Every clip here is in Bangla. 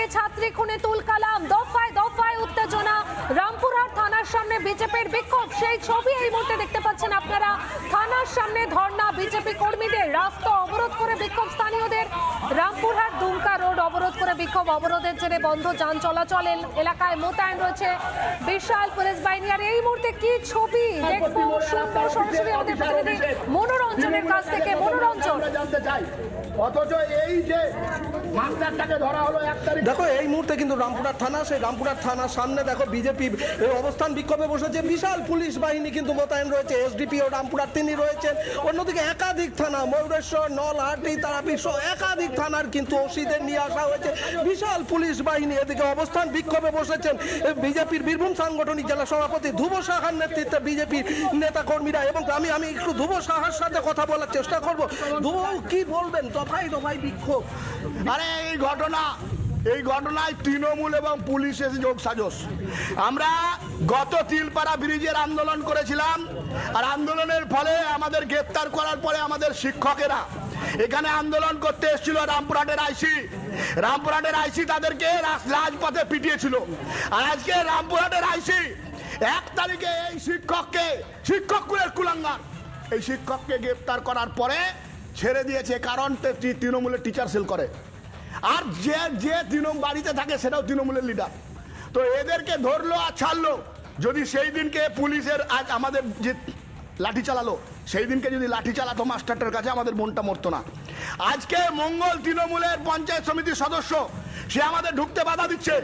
রামপুরহাটে ছাত্রী খুনে তুলকালাম দফায় দফায় উত্তেজনা। রামপুরহাট থানার সামনে বিজেপির বিক্ষোভ। সেই ছবি এই মুহূর্তে দেখতে পাচ্ছেন আপনারা। থানার সামনে ধর্ণা বিজেপি কর্মীদের রাস্তা অবরোধ করে বিক্ষোভ স্থানীয়দের বিক্ষোভ অবরোধের জেরে বন্ধ যান চলাচল। এলাকায় মোতায়েন রয়েছে বিশাল পুলিশ বাহিনী। আর এই মুহূর্তে কি ছবি? দেখব। শুনব সরাসরি আমাদের প্রতিনিধি মনোরঞ্জনের কাছ থেকে। মনোরঞ্জন। জানতে চাই অথচ এই যে ধরা হলো দেখো এই মুহূর্তে কিন্তু রামপুরহাট থানা সেই রামপুরহাট থানার সামনে দেখো বিজেপি অবস্থান। বিক্ষোভে বসেছে বিশাল পুলিশ বাহিনী কিন্তু মোতায়েন রয়েছে। এসডিপি ও রামপুরহাট তিনি রয়েছেন। অন্যদিকে একাধিক থানা ময়ূরেশ্বর নলহাটি তারাপীঠ সহ একাধিক থানার কিন্তু ওসিদের নিয়ে আসা হয়েছে। বিশাল পুলিশ বাহিনী এদিকে অবস্থান বিক্ষোভে বসেছেন। বিজেপির বীরভূম সাংগঠনিক জেলা সভাপতি ধ্রুব সাহার নেতৃত্বে বিজেপির নেতা কর্মীরা এবং আমি আমি একটু ধ্রুব সাহার সাথে কথা বলার চেষ্টা করব। ধ্রুব কি বলবেন? দফায় দফায় বিক্ষোভ। আরে, এই ঘটনা, এই ঘটনায় তৃণমূল এবং পুলিশ এসে যোগ সাজস আমরা গত তিলপাড়া ব্রিজের আন্দোলন করেছিলাম। আর আন্দোলনের ফলে আমাদের গ্রেপ্তার করার পরে আমাদের শিক্ষকেরা এখানে আন্দোলন করতে এসেছিল রামপুরহাটের আইসি। রামপুরহাটের আইসি তাদেরকে রাজপথে পিটিয়েছিল। আর আজকে রামপুরহাটের আইসি এক তারিখে এই শিক্ষককে শিক্ষক কুলের কুলাঙ্গার। এই শিক্ষককে গ্রেপ্তার করার পরে ছেড়ে দিয়েছে কারণ তৃণমূলের টিচার সেল করে। আর যে যে তৃণমূল বাড়িতে থাকে সেটাও তৃণমূলের লিডার তো এদেরকে ধরলো আর ছাড়লো। যদি সেই দিনকে পুলিশের আজ আমাদের যে লাঠি চালালো সেই দিনকে যদি লাঠি চালাতো মাস্টারটার কাছে আমাদের মনটা মরতো না। আজকে মঙ্গল তৃণমূলের পঞ্চায়েত সমিতির সদস্য সে আমাদের ঢুকতে বাধা দিচ্ছে।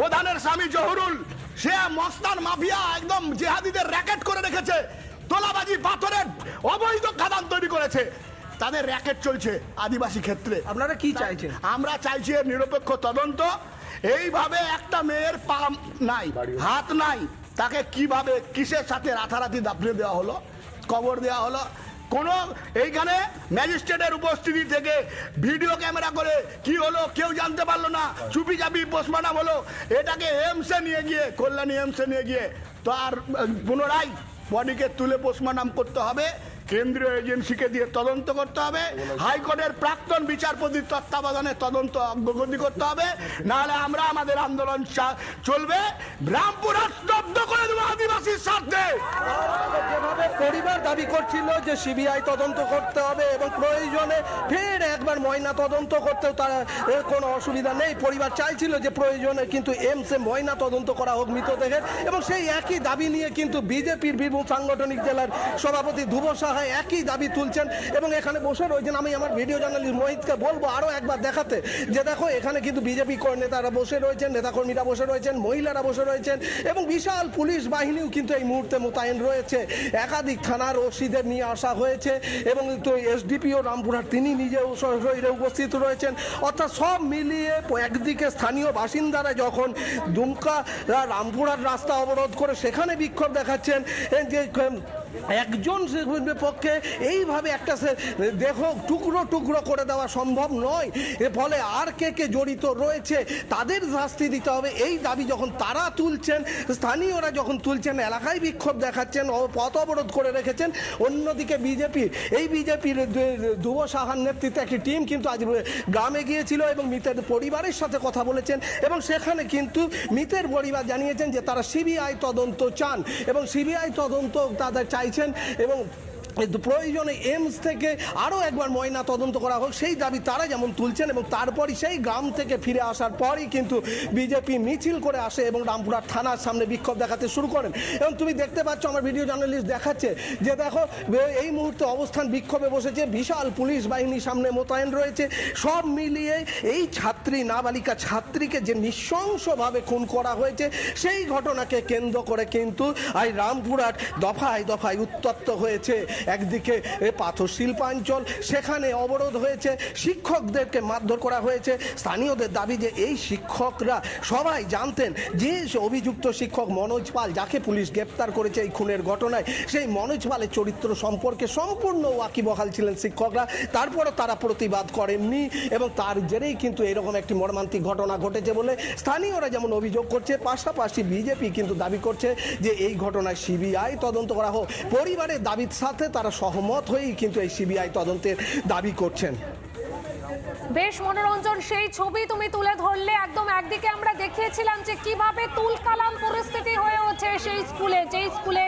প্রধানের স্বামী জহুরুল সে মস্তান মাফিয়া একদম জেহাদিদের র্যাকেট করে রেখেছে তোলাবাজি পাথরের অবৈধ খাদান তৈরি করেছে। তাদের র্যাকেট চলছে আদিবাসী ক্ষেত্রে। আপনারা কি চাইছেন? আমরা চাইছি এর নিরপেক্ষ তদন্ত। এইভাবে একটা মেয়ের পা নাই হাত নাই তাকে কীভাবে কিসের সাথে রাতারাতি দাপড়ে দেওয়া হলো, কবর দেওয়া হলো? কোনো এইখানে ম্যাজিস্ট্রেটের উপস্থিতি থেকে ভিডিও ক্যামেরা করে কি হলো কেউ জানতে পারল না। চুপি চাপি পোস্টমার্টাম হলো। এটাকে এমসে নিয়ে গিয়ে, কল্যাণী এমসে নিয়ে গিয়ে তো আর পুনরায় বডিকে তুলে পোস্টমার্টাম করতে হবে। কেন্দ্রীয় এজেন্সিকে দিয়ে তদন্ত করতে হবে। হাইকোর্টের প্রাক্তন বিচারপতির তত্ত্বাবধানে তদন্ত অগ্রগতি করতে হবে। নাহলে আমরা আমাদের আন্দোলন চলবে। রামপুরা স্তব্ধ করে দেবো আদিবাসীর স্বার্থে। যেভাবে পরিবার দাবি করছিল যে সিবিআই তদন্ত করতে এবং ফের একবার ময়না তদন্ত করতেও তারা কোনো অসুবিধা নেই। পরিবার চাইছিল যে প্রয়োজনে কিন্তু এমসে ময়না তদন্ত করা হোক মৃতদেহের এবং সেই একই দাবি নিয়ে কিন্তু বিজেপির বীরভূম সাংগঠনিক জেলার সভাপতি ধ্রুব সাহা একই দাবি তুলছেন এবং এখানে বসে রয়েছেন। আমি আমার ভিডিও জার্নালিস্ট মোহিতকে বলব আরও একবার দেখাতে যে দেখো, এখানে কিন্তু বিজেপি নেতারা বসে রয়েছেন, নেতাকর্মীরা বসে রয়েছেন, মহিলারা বসে রয়েছেন এবং বিশাল পুলিশ বাহিনীও কিন্তু এই মুহূর্তে মোতায়েন রয়েছে। একাধিক থানার ওসিদের নিয়ে আসা হয়েছে এবং তো এসডিপিও রামপুরহাট তিনি নিজেও শরীরে উপস্থিত রয়েছেন। অর্থাৎ সব মিলিয়ে একদিকে স্থানীয় বাসিন্দারা যখন দুমকা, রামপুরার রাস্তা অবরোধ করে সেখানে বিক্ষোভ দেখাচ্ছেন যে একজন পক্ষে, এইভাবে একটা দেহ টুকরো টুকরো করে দেওয়া সম্ভব নয়। এর ফলে আর কে কে জড়িত রয়েছে, তাদের শাস্তি দিতে হবে। এই দাবি যখন তারা তুলছেন, স্থানীয়রা যখন তুলছেন, এলাকায় বিক্ষোভ দেখাচ্ছেন পথ অবরোধ করে রেখেছেন, অন্যদিকে বিজেপি, এই বিজেপির ধুব সাহার নেতৃত্বে একটি টিম কিন্তু আজ গ্রামে গিয়েছিল এবং মৃতের পরিবারের সাথে কথা বলেছেন এবং সেখানে কিন্তু মৃতের পরিবার জানিয়েছেন যে তারা সিবিআই তদন্ত চান এবং সিবিআই তদন্ত তাদের চাইছেন এবং প্রয়োজনে এমস থেকে আরও একবার ময়না তদন্ত করা হোক। সেই দাবি তারা যেমন তুলছেন এবং তারপরই সেই গ্রাম থেকে ফিরে আসার পরই কিন্তু বিজেপি মিছিল করে আসে এবং রামপুরহাট থানার সামনে বিক্ষোভ দেখাতে শুরু করেন। এবং তুমি দেখতে পাচ্ছ, আমার ভিডিও জার্নালিস্ট দেখাচ্ছে যে দেখো এই মুহূর্তে অবস্থান বিক্ষোভে বসেছে, বিশাল পুলিশ বাহিনীর সামনে মোতায়েন রয়েছে। সব মিলিয়ে এই ছাত্রী, নাবালিকা ছাত্রীকে যে নৃশংসভাবে খুন করা হয়েছে, সেই ঘটনাকে কেন্দ্র করে কিন্তু আই রামপুরহাট দফায় দফায় উত্তপ্ত হয়েছে। একদিকে পাথর শিল্পাঞ্চল, সেখানে অবরোধ হয়েছে, শিক্ষকদেরকে মারধর করা হয়েছে। স্থানীয়দের দাবি যে এই শিক্ষকরা সবাই জানতেন যে অভিযুক্ত শিক্ষক মনোজ পাল, যাকে পুলিশ গ্রেপ্তার করেছে এই খুনের ঘটনায়, সেই মনোজ পালের চরিত্র সম্পর্কে সম্পূর্ণ ওয়াকিবহাল ছিলেন শিক্ষকরা। তারপরও তারা প্রতিবাদ করেননি এবং তার জেরেই কিন্তু এরকম একটি মর্মান্তিক ঘটনা ঘটেছে বলে স্থানীয়রা যেমন অভিযোগ করছে, পাশাপাশি বিজেপি কিন্তু দাবি করছে যে এই ঘটনায় সিবিআই তদন্ত করা হোক। পরিবারের দাবির সাথে তারা সহমত হয়েই কিন্তু এই সিবিআই তদন্তের দাবি করছেন। বেশ মনোরঞ্জন, সেই ছবি তুমি তুলে ধরলে। একদম একদিকে আমরা দেখিয়েছিলাম যে কীভাবে তুলকালাম পরিস্থিতি হয়ে ওঠে সেই স্কুলে, যেই স্কুলে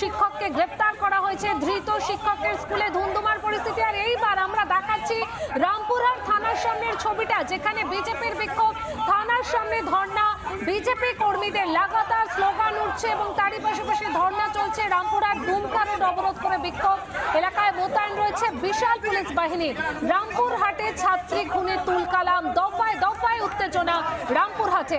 শিক্ষককে গ্রেপ্তার করা হয়েছে। ধৃত শিক্ষকের স্কুলে ধুন্ধুমার পরিস্থিতি। আর এইবার আমরা দেখাচ্ছি রামপুরহাট থানার সামনের ছবিটা, যেখানে বিজেপির বিক্ষোভ। থানার সামনে ধর্ণা, বিজেপি কর্মীদের লাগাতার স্লোগান উঠছে এবং তারই পাশাপাশি ধর্ণা চলছে রামপুরহাট দুমকা রোড অবরোধ করে বিক্ষোভ। এলাকায় মোতায়েন রয়েছে বিশাল পুলিশ বাহিনী। রামপুরহাটে ছাত্রী খুনে তুলকালাম, দফায় দফায় উত্তেজনা রামপুরহাটে।